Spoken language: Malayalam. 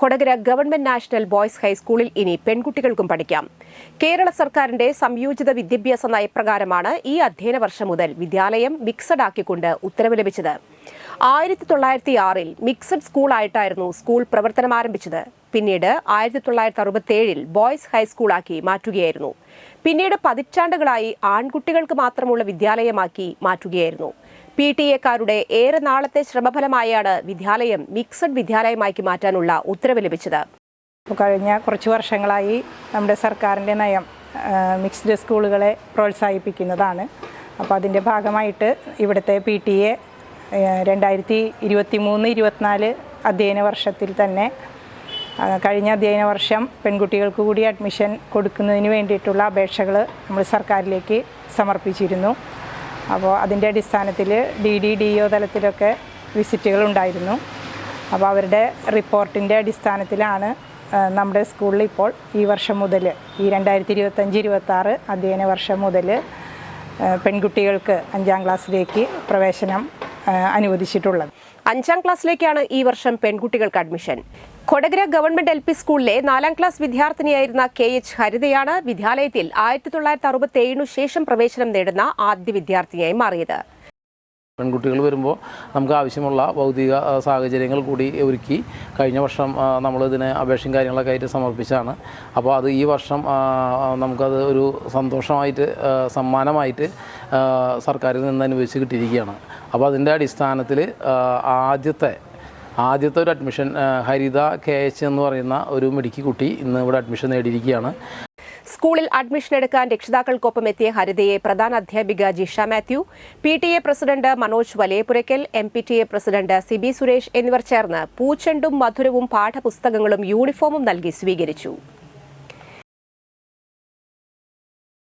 കൊടകര ഗവൺമെന്റ് നാഷണൽ ബോയ്സ് ഹൈസ്കൂളിൽ ഇനി പെൺകുട്ടികൾക്കും പഠിക്കാം. കേരള സർക്കാരിന്റെ സംയോജിത വിദ്യാഭ്യാസ നയപ്രകാരമാണ് ഈ അധ്യയന വർഷം മുതൽ വിദ്യാലയം മിക്സഡ് ആക്കിക്കൊണ്ട് ഉത്തരവ് ലഭിച്ചത്. ആയിരത്തി തൊള്ളായിരത്തി ആറിൽ മിക്സഡ് സ്കൂളായിട്ടായിരുന്നു സ്കൂൾ പ്രവർത്തനം ആരംഭിച്ചത്. പിന്നീട് ആയിരത്തി തൊള്ളായിരത്തി അറുപത്തി ഏഴിൽ ബോയ്സ് ഹൈസ്കൂളാക്കി മാറ്റുകയായിരുന്നു. പിന്നീട് പതിറ്റാണ്ടുകളായി ആൺകുട്ടികൾക്ക് മാത്രമുള്ള വിദ്യാലയമാക്കി മാറ്റുകയായിരുന്നു. പി ടി എക്കാരുടെ ഏറെ നാളത്തെ ശ്രമഫലമായാണ് വിദ്യാലയം മിക്സഡ് വിദ്യാലയമാക്കി മാറ്റാനുള്ള ഉത്തരവ് ലഭിച്ചത്. കഴിഞ്ഞ കുറച്ച് വർഷങ്ങളായി നമ്മുടെ സർക്കാരിന്റെ നയം മിക്സ്ഡ് സ്കൂളുകളെ പ്രോത്സാഹിപ്പിക്കുന്നതാണ്. അപ്പോൾ അതിന്റെ ഭാഗമായിട്ട് ഇവിടുത്തെ പി ടി എ രണ്ടായിരത്തി ഇരുപത്തി മൂന്ന് ഇരുപത്തിനാല് അധ്യയന വർഷത്തിൽ തന്നെ കഴിഞ്ഞ അധ്യയന വർഷം പെൺകുട്ടികൾക്ക് കൂടി അഡ്മിഷൻ കൊടുക്കുന്നതിന് വേണ്ടിയിട്ടുള്ള അപേക്ഷകൾ നമ്മൾ സർക്കാരിലേക്ക് സമർപ്പിച്ചിരുന്നു. അപ്പോൾ അതിന്റെ അടിസ്ഥാനത്തിൽ ഡി ഡി ഡി ഒ തലത്തിലൊക്കെ വിസിറ്റുകൾ ഉണ്ടായിരുന്നു. അപ്പോൾ അവരുടെ റിപ്പോർട്ടിന്റെ അടിസ്ഥാനത്തിലാണ് നമ്മുടെ സ്കൂളിൽ ഇപ്പോൾ ഈ വർഷം മുതൽ ഈ രണ്ടായിരത്തി ഇരുപത്തഞ്ച് ഇരുപത്താറ് അധ്യയന വർഷം മുതൽ പെൺകുട്ടികൾക്ക് അഞ്ചാം ക്ലാസ്സിലേക്ക് പ്രവേശനം അനുവദിച്ചിട്ടുള്ളത്. അഞ്ചാം ക്ലാസ്സിലേക്കാണ് ഈ വർഷം പെൺകുട്ടികൾക്ക് admission. Kodakara government L P സ്കൂളിലെ നാലാം ക്ലാസ് വിദ്യാർത്ഥിനിയായിരുന്ന കെ എച്ച് ഹരിതയാണ് വിദ്യാലയത്തിൽ ആയിരത്തി തൊള്ളായിരത്തി അറുപത്തി ഏഴിനു ശേഷം പ്രവേശനം നേടുന്ന ആദ്യ വിദ്യാർത്ഥിനിയായി മാറിയത്. പെൺകുട്ടികൾ വരുമ്പോൾ നമുക്ക് ആവശ്യമുള്ള ഭൗതിക സാഹചര്യങ്ങൾ കൂടി ഒരുക്കി കഴിഞ്ഞ വർഷം നമ്മൾ ഇതിന് അപേക്ഷയും കാര്യങ്ങളൊക്കെ ആയിട്ട് സമർപ്പിച്ചാണ് അപ്പോൾ അത് ഈ വർഷം നമുക്കത് ഒരു സന്തോഷമായിട്ട് സമ്മാനമായിട്ട് സർക്കാരിൽ നിന്ന് അനുവദിച്ച് കിട്ടിയിരിക്കുകയാണ്. അപ്പോൾ അതിന്റെ അടിസ്ഥാനത്തിൽ ആദ്യത്തെ ആദ്യത്തെ ഒരു അഡ്മിഷൻ ഹരിത കെ എച്ച് എന്ന് പറയുന്ന ഒരു മിടുക്കി കുട്ടി ഇന്ന് ഇവിടെ അഡ്മിഷൻ നേടിയിരിക്കുകയാണ്. സ്കൂളിൽ അഡ്മിഷൻ എടുക്കാൻ രക്ഷിതാക്കൾക്കൊപ്പം എത്തിയ ഹരിതയെ പ്രധാന അധ്യാപിക Jisha Mathew P T A president Manoj Valayapurakkal M P T A president C B Suresh എന്നിവർ ചേർന്ന് പൂച്ചെണ്ടും മധുരവും പാഠപുസ്തകങ്ങളും യൂണിഫോമും നൽകി സ്വീകരിച്ചു.